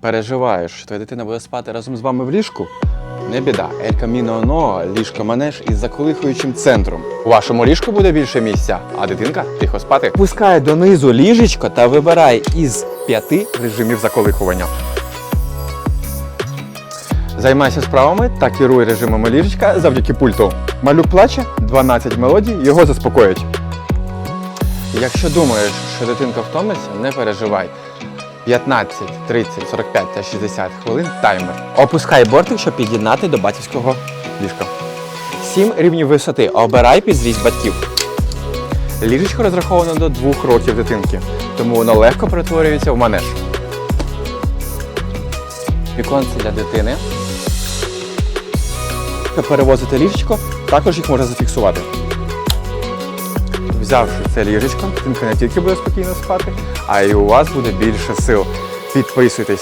Переживаєш, що твоя дитина буде спати разом з вами в ліжку? Не біда. Ель Каміно Ноа – ліжко манеж із заколихуючим центром. У вашому ліжку буде більше місця, а дитинка тихо спати. Пускай донизу ліжечко та вибирай із п'яти режимів заколихування. Займайся справами та керуй режимами ліжечка завдяки пульту. Малюк плаче, 12 мелодій його заспокоять. Якщо думаєш, що дитинка втомиться, не переживай. 15, 30, 45 та 60 хвилин таймер. Опускай бортик, щоб під'єднати до батьківського ліжка. 7 рівнів висоти. Обирай під зріст батьків. Ліжечко розраховано до 2 років дитинки, тому воно легко перетворюється в манеж. Віконце для дитини. Щоб перевозити ліжечко, також їх можна зафіксувати. Взявши це ліжечко, дитинка не тільки буде спокійно спати, а й у вас буде більше сил. Підписуйтесь